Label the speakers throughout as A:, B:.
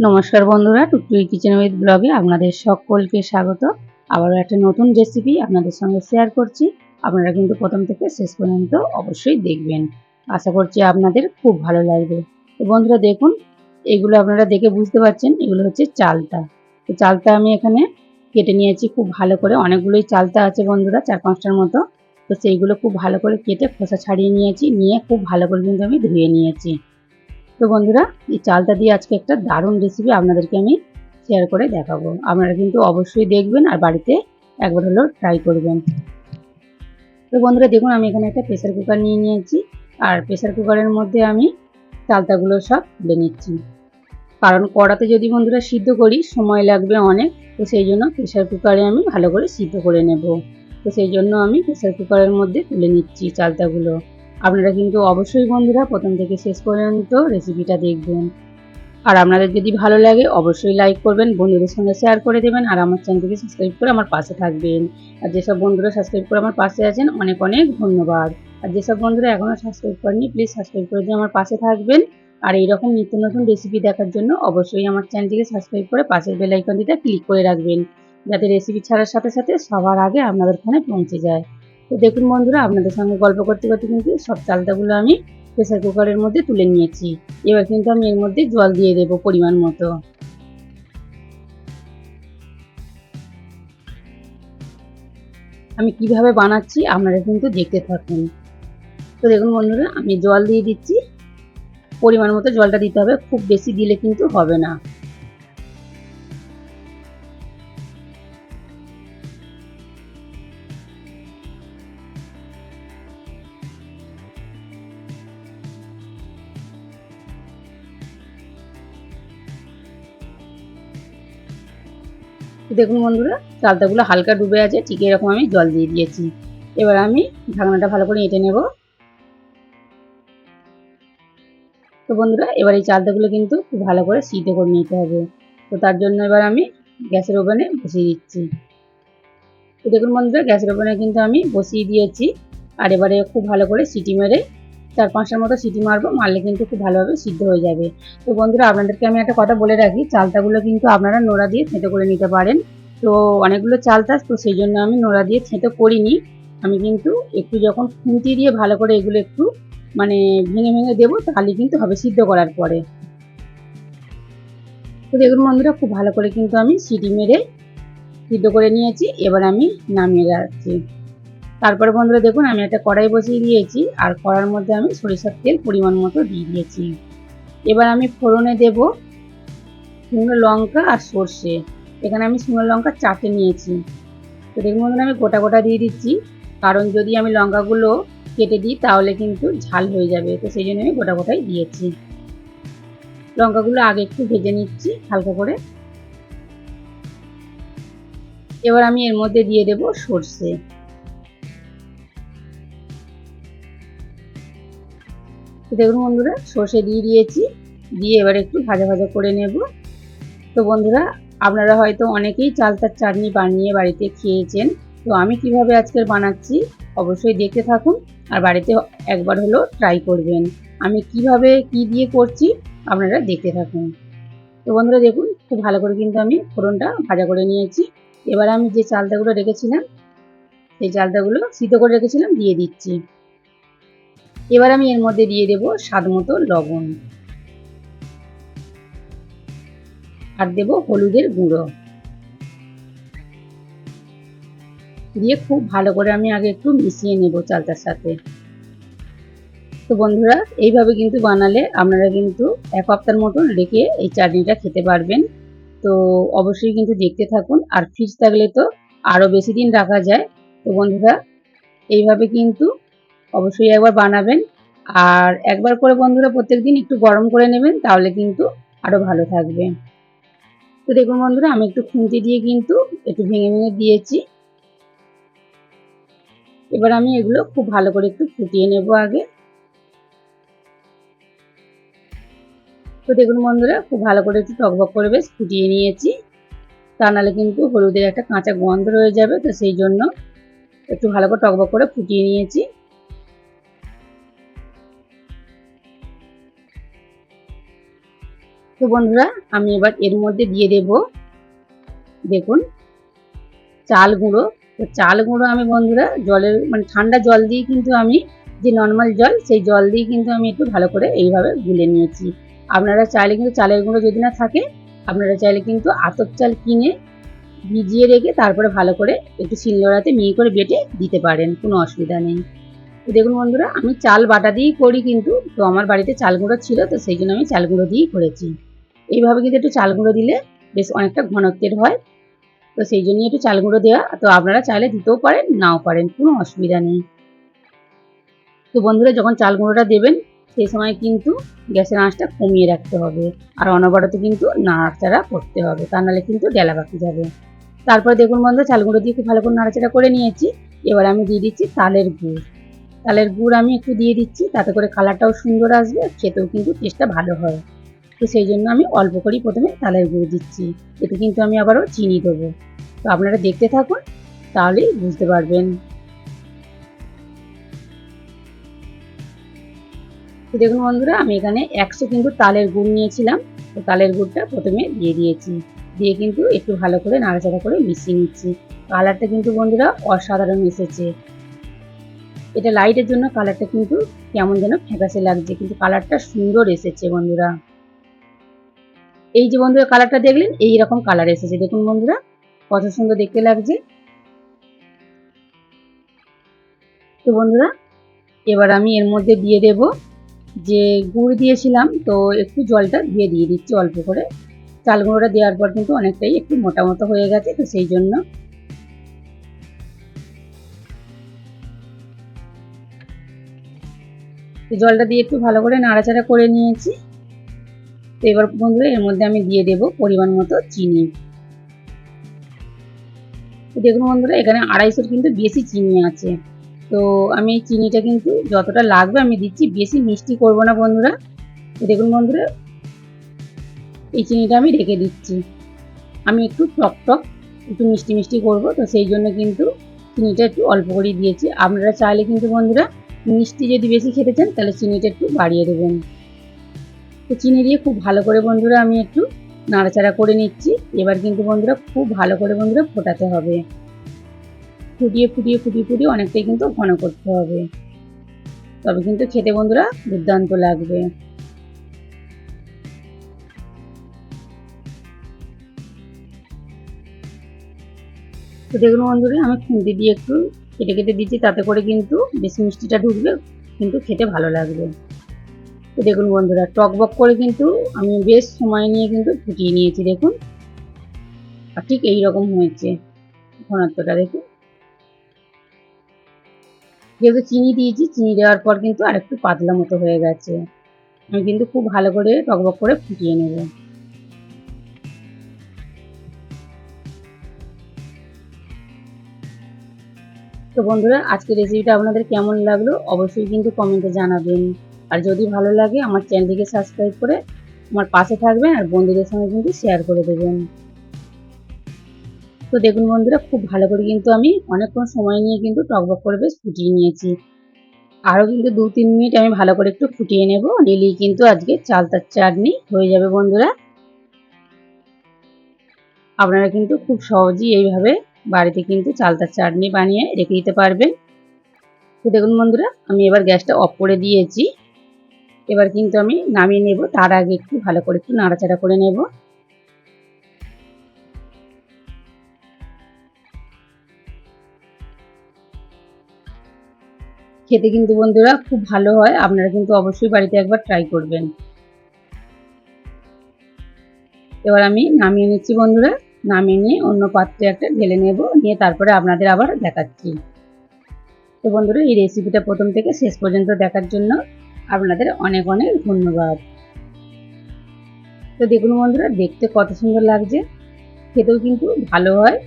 A: নমস্কার বন্ধুরা, টুকটুকি kitchen with ব্লগে আপনাদের সকলকে স্বাগত। আবারও একটা নতুন রেসিপি আপনাদের সঙ্গে শেয়ার করছি। আপনারা কিন্তু প্রথম থেকে শেষ পর্যন্ত অবশ্যই দেখবেন। আশা করছি আপনাদের খুব ভালো লাগবে। তো বন্ধুরা, দেখুন, এগুলো আপনারা দেখে বুঝতে পারছেন, এগুলো হচ্ছে চালতা। তো চালতা আমি এখানে কেটে নিয়েছি খুব ভালো করে। অনেকগুলোই চালতা আছে বন্ধুরা, চার পাঁচটার মতো। তো সেইগুলো খুব ভালো করে কেটে খোসা ছাড়িয়ে নিয়েছি, নিয়ে খুব ভালো করে কিন্তু আমি ধুয়ে নিয়েছি। তো বন্ধুরা, এই চালটা দিয়ে আজকে একটা দারুণ রেসিপি আপনাদেরকে আমি শেয়ার করে দেখাবো। আপনারা কিন্তু অবশ্যই দেখবেন আর বাড়িতে একবার হলেও ট্রাই করবেন। তো বন্ধুরা, দেখুন, আমি এখানে একটা প্রেসার কুকার নিয়ে নিয়েছি। আর প্রেসার কুকারের মধ্যে আমি চালতাগুলো সব তুলে নিচ্ছি। কারণ কড়াতে যদি বন্ধুরা সিদ্ধ করি, সময় লাগবে অনেক, তো সেই জন্য প্রেসার কুকারে আমি ভালো করে সিদ্ধ করে নেব। তো সেই জন্য আমি প্রেসার কুকারের মধ্যে তুলে নিচ্ছি চালতাগুলো। আপনারা কিন্তু অবশ্যই বন্ধুরা প্রথম থেকে শেষ পর্যন্ত রেসিপিটা দেখবেন। আর আপনাদের যদি ভালো লাগে, অবশ্যই লাইক করবেন, বন্ধুদের সঙ্গে শেয়ার করে দেবেন, আর আমার চ্যানেলটিকে সাবস্ক্রাইব করে আমার পাশে থাকবেন। আর যেসব বন্ধুরা সাবস্ক্রাইব করে আমার পাশে আছেন, অনেক অনেক ধন্যবাদ। আর যেসব বন্ধুরা এখনও সাবস্ক্রাইব করেনি প্লিজ সাবস্ক্রাইব করে দিয়ে আমার পাশে থাকবেন। আর এইরকম নিত্য নতুন রেসিপি দেখার জন্য অবশ্যই আমার চ্যানেলটিকে সাবস্ক্রাইব করে পাশের বেল আইকনটিতে ক্লিক করে রাখবেন। যাতে রেসিপি ছাড়ার সাথে সাথে সবার আগে আপনাদের ফোনে পৌঁছে যায়। তো দেখুন বন্ধুরা, আপনাদের সঙ্গে গল্প করতে করতে কিন্তু সব চালটাগুলো আমি প্রেসার কুকারের মধ্যে তুলে নিয়েছি। এবার কিন্তু আমি এর মধ্যে জল দিয়ে দেবো পরিমাণ মতো। আমি কীভাবে বানাচ্ছি আপনারা কিন্তু দেখতে থাকুন। তো দেখুন বন্ধুরা, আমি জল দিয়ে দিচ্ছি। পরিমাণ মতো জলটা দিতে হবে, খুব বেশি দিলে কিন্তু হবে না। দেখুন বন্ধুরা চালতাগুলো হালকা ডুবে আছে, ঠিক এরকম আমি জল দিয়ে দিয়েছি। এবার আমি ঢাকনাটা ভালো করে এঁটে নেব। তো বন্ধুরা, এবার এই চালতাগুলো কিন্তু খুব ভালো করে সিদ্ধ করে নিতে হবে। তো তার জন্য এবার আমি গ্যাসের ওভেনে বসিয়ে দিচ্ছি। তো দেখুন বন্ধুরা, গ্যাসের ওভেনে কিন্তু আমি বসিয়ে দিয়েছি। আর এবারে খুব ভালো করে সিটি মেরে চার পাঁচটার মতো সিটি মারবো, মারলে কিন্তু খুব ভালোভাবে সিদ্ধ হয়ে যাবে। তো বন্ধুরা, আপনাদেরকে আমি একটা কথা বলে রাখি চালতাগুলো কিন্তু আপনারা নোড়া দিয়ে থেঁতো করে নিতে পারেন। তো অনেকগুলো চালতা তো সেই জন্য আমি নোড়া দিয়ে থেঁতো করিনি। আমি কিন্তু একটু যখন খুন্তি দিয়ে ভালো করে এগুলো একটু মানে ভেঙে ভেঙে দেবো, তাহলে কিন্তু হবে সিদ্ধ করার পরে। তো দেখুন বন্ধুরা, খুব ভালো করে কিন্তু আমি সিটি মেরে সিদ্ধ করে নিয়েছি, এবার আমি নামিয়ে রাখছি। তারপরে বন্ধুরা দেখুন, আমি একটা কড়াই বসিয়ে দিয়েছি, আর কড়ার মধ্যে আমি সরিষার তেল পরিমাণ মতো দিয়ে দিয়েছি। এবার আমি ফোড়নে দেব শুকনো লঙ্কা আর সর্ষে। এখানে আমি শুকনো লঙ্কা চারটে নিয়েছি। তো দেখুন বন্ধুরা, আমি গোটা গোটা দিয়ে দিচ্ছি। কারণ যদি আমি লঙ্কাগুলো কেটে দিই, তাহলে কিন্তু ঝাল হয়ে যাবে। তো সেই জন্য আমি গোটা গোটাই দিয়েছি। লঙ্কাগুলো আগে একটু ভেজে নিচ্ছি, হালকা করে। এবার আমি এর মধ্যে দিয়ে দেব সর্ষে। দেখুন বন্ধুরা, সর্ষে দিয়ে দিয়েছি। দিয়ে এবার একটু ভাজা ভাজা করে নেব। তো বন্ধুরা, আপনারা হয়তো অনেকেই চালতার চাটনি বানিয়ে বাড়িতে খেয়েছেন। তো আমি কীভাবে আজকের বানাচ্ছি, অবশ্যই দেখতে থাকুন আর বাড়িতে একবার হলো ট্রাই করবেন। আমি কীভাবে কি দিয়ে করছি, আপনারা দেখতে থাকুন। তো বন্ধুরা, দেখুন, খুব ভালো করে কিন্তু আমি ফোড়নটা ভাজা করে নিয়েছি। এবার আমি যে চালতাগুলো রেখেছিলাম, সেই চালতাগুলো সিদ্ধ করে রেখেছিলাম, দিয়ে দিচ্ছি। এবার আমি এর মধ্যে দিয়ে দেব স্বাদ মতো লবণ। আর দেব হলুদের গুঁড়ো। দিয়ে খুব ভালো করে আমি আগে একটু মিশিয়ে নেব চালটার সাথে। তো বন্ধুরা, এইভাবে কিন্তু বানালে আপনারা কিন্তু এক সপ্তাহের মতন রেখে এই চাটনিটা খেতে পারবেন। তো অবশ্যই কিন্তু দেখতে থাকুন। আর ফ্রিজ থাকলে তো আরও বেশি দিন রাখা যায়। তো বন্ধুরা, এইভাবে কিন্তু অবশ্যই একবার বানাবেন। আর একবার করে বন্ধুরা প্রত্যেক দিন একটু গরম করে নেবেন, তাহলে কিন্তু আরও ভালো থাকবে। তো দেখুন বন্ধুরা, আমি একটু খুঁতি দিয়ে কিন্তু একটু ভেঙে ভেঙে দিয়েছি। এবার আমি এগুলো খুব ভালো করে একটু ফুটিয়ে নেব আগে। তো দেখুন বন্ধুরা, খুব ভালো করে একটু টকবক করে বেশ ফুটিয়ে নিয়েছি। তা নাহলে কিন্তু হলুদের একটা কাঁচা গন্ধ রয়ে যাবে, তো সেই জন্য একটু ভালো করে টকবক করে ফুটিয়ে নিয়েছি। তো বন্ধুরা, আমি এবার এর মধ্যে দিয়ে দেব। দেখুন, চাল গুঁড়ো। তো চাল গুঁড়ো আমি বন্ধুরা, জলের মানে ঠান্ডা জল দিয়ে কিন্তু আমি, যে নর্মাল জল, সেই জল দিয়ে কিন্তু আমি একটু ভালো করে এইভাবে গুলে নিয়েছি। আপনারা চাইলে কিন্তু চালের গুঁড়ো যদি না থাকে, আপনারা চাইলে কিন্তু আতপ চাল কিনে ভিজিয়ে রেখে তারপরে ভালো করে একটু শিলনোড়াতে মিহি করে বেটে দিতে পারেন, কোনো অসুবিধা নেই। দেখুন বন্ধুরা, আমি চাল বাটা দিয়েই করি কিন্তু, তো আমার বাড়িতে চাল গুঁড়ো ছিল, তো সেই জন্য আমি চাল গুঁড়ো দিয়েই করেছি। এইভাবে কিন্তু একটু চাল গুঁড়ো দিলে বেশ অনেকটা ঘনত্বের হয়। তো সেই জন্যই একটু চাল গুঁড়ো দেওয়া। তো আপনারা চাইলে দিতেও পারেন, নাও পারেন, কোনো অসুবিধা নেই। তো বন্ধুরা, যখন চাল গুঁড়োটা দেবেন, সেই সময় কিন্তু গ্যাসের আঁচটা কমিয়ে রাখতে হবে। আর অনবরত কিন্তু নাড়াচাড়া করতে হবে, তা নাহলে কিন্তু ডেলা বাকি যাবে। তারপর দেখুন বন্ধু চাল গুঁড়ো দিয়ে খুব ভালো করে নাড়াচাড়া করে নিয়েছি। এবার আমি দিয়ে দিচ্ছি তালের গুড়। তালের গুড় আমি একটু দিয়ে দিচ্ছি, তাতে করে কালারটাও সুন্দর আসবে খেতেও কিন্তু টেস্টটা ভালো হয়। তো সেই জন্য আমি অল্প করেই প্রথমে তালের গুঁড়ো দিচ্ছি। এতে কিন্তু আমি আবারও চিনি দেবো। তো আপনারা দেখতে থাকুন, তাহলেই বুঝতে পারবেন। তো দেখুন বন্ধুরা, আমি এখানে একশো কিন্তু তালের গুড় নিয়েছিলাম। তো তালের গুড়টা প্রথমে দিয়ে দিয়েছি। দিয়ে কিন্তু একটু ভালো করে নাড়াচাড়া করে মিশিয়ে নিচ্ছি। কালারটা কিন্তু বন্ধুরা অসাধারণ এসেছে। এটা লাইটের জন্য কালারটা কিন্তু কেমন যেন ফ্যাকাসে লাগছে, কিন্তু কালারটা সুন্দর এসেছে বন্ধুরা। এই যে বন্ধুরা কালারটা দেখলেন এই রকম কালার এসেছে। দেখুন বন্ধুরা, কত সুন্দর দেখতে লাগছে। তো বন্ধুরা, এবার আমি এর মধ্যে দিয়ে দেব যে গুড় দিয়েছিলাম, তো একটু জলটা দিয়ে দিয়ে দিচ্ছি অল্প করে। চাল গুঁড়োটা দেওয়ার পর কিন্তু অনেকটাই একটু মোটা মতো হয়ে গেছে, তো সেই জন্য জলটা দিয়ে একটু ভালো করে নাড়াচাড়া করে নিয়েছি। তো এবার বন্ধুরা, এর মধ্যে আমি দিয়ে দেব পরিমাণ মতো চিনি। দেখুন বন্ধুরা, এখানে আড়াইশোর কিন্তু বেশি চিনি আছে। তো আমি চিনিটা কিন্তু যতটা লাগবে আমি দিচ্ছি, বেশি মিষ্টি করব না বন্ধুরা। তো দেখুন বন্ধুরা, এই চিনিটা আমি রেখে দিচ্ছি। আমি একটু টক টক, একটু মিষ্টি মিষ্টি করব, তো সেই জন্য কিন্তু চিনিটা একটু অল্প করেই দিয়েছি। আপনারা চাইলে কিন্তু বন্ধুরা, মিষ্টি যদি বেশি খেতে চান, তাহলে চিনিটা একটু বাড়িয়ে দেবেন। চিনি দিয়ে খুব ভালো করে বন্ধুরা আমি একটু নাড়াচাড়া করে নিচ্ছি। এবার কিন্তু বন্ধুরা খুব ভালো করে বন্ধুরা ফোটাতে হবে। ফুটিয়ে ফুটিয়ে ফুটিয়ে ফুটিয়ে অনেকটাই কিন্তু ঘন করতে হবে। তবে কিন্তু খেতে বন্ধুরা দুর্দান্ত লাগবে। তো দেখুন বন্ধুরা, আমি খুন্তি দিয়ে একটু কেটে কেটে দিচ্ছি, তাতে করে কিন্তু বেশি মিষ্টিটা ঢুকবে কিন্তু খেতে ভালো লাগবে। দেখুন বন্ধুরা, টক বক করে কিন্তু আমি বেশ সময় নিয়ে কিন্তু ফুটিয়ে নিয়েছি, দেখুন। আর ঠিক এই রকম হয়েছে ঘনত্বটা, দেখুন। যেহেতু চিনি দিয়েছি, চিনি দেওয়ার পর কিন্তু আরেকটু পাতলা মতো হয়ে গেছে। আমি কিন্তু খুব ভালো করে টকবক করে ফুটিয়ে নেব। তো বন্ধুরা, আজকের রেসিপিটা আপনাদের কেমন লাগল অবশ্যই কিন্তু কমেন্টে জানাবেন। আর যদি ভালো লাগে, আমার চ্যানেলটিকে সাবস্ক্রাইব করে আমার পাশে থাকবেন আর বন্ধুদের সঙ্গে কিন্তু শেয়ার করে দেবেন। তো দেখুন বন্ধুরা, খুব ভালো করে কিন্তু আমি অনেকক্ষণ সময় নিয়ে কিন্তু টকবক করে বেশ ফুটিয়ে নিয়েছি। আরও কিন্তু দু তিন মিনিট আমি ভালো করে একটু ফুটিয়ে নেব। নিলেই কিন্তু আজকে চালতার চাটনি হয়ে যাবে বন্ধুরা। আপনারা কিন্তু খুব সহজেই এইভাবে বাড়িতে কিন্তু চালতার চাটনি বানিয়ে রেখে দিতে পারবেন। তো দেখুন বন্ধুরা, আমি এবার গ্যাসটা অফ করে দিয়েছি। এবার কিন্তু আমি নামিয়ে নেব। তার আগে একটু ভালো করে একটু নাড়াচাড়া করে নেব। খেতে কিন্তু বন্ধুরা খুব ভালো হয়। আপনারা কিন্তু অবশ্যই বাড়িতে একবার ট্রাই করবেন। এবার আমি নামিয়ে নিচ্ছি বন্ধুরা। নামিয়ে নিয়ে অন্য পাত্রে একটা ঢেলে নেব। নিয়ে তারপরে আপনাদের আবার দেখাচ্ছি। তো বন্ধুরা, এই রেসিপিটা প্রথম থেকে শেষ পর্যন্ত দেখার জন্য আপনাদের অনেক অনেক ধন্যবাদ। তো দেখুন বন্ধুরা, দেখতে কত সুন্দর লাগছে। খেতেও কিন্তু ভালো হয়।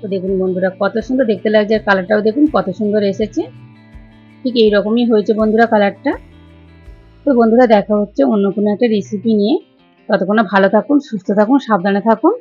A: তো দেখুন বন্ধুরা, কত সুন্দর দেখতে লাগছে আর কালারটাও দেখুন কত সুন্দর এসেছে। ঠিক এই রকমই হয়েছে বন্ধুরা কালারটা। তো বন্ধুরা, দেখা হচ্ছে অন্য কোনো একটা রেসিপি নিয়ে। ততক্ষণে ভালো থাকুন, সুস্থ থাকুন, সাবধানে থাকুন।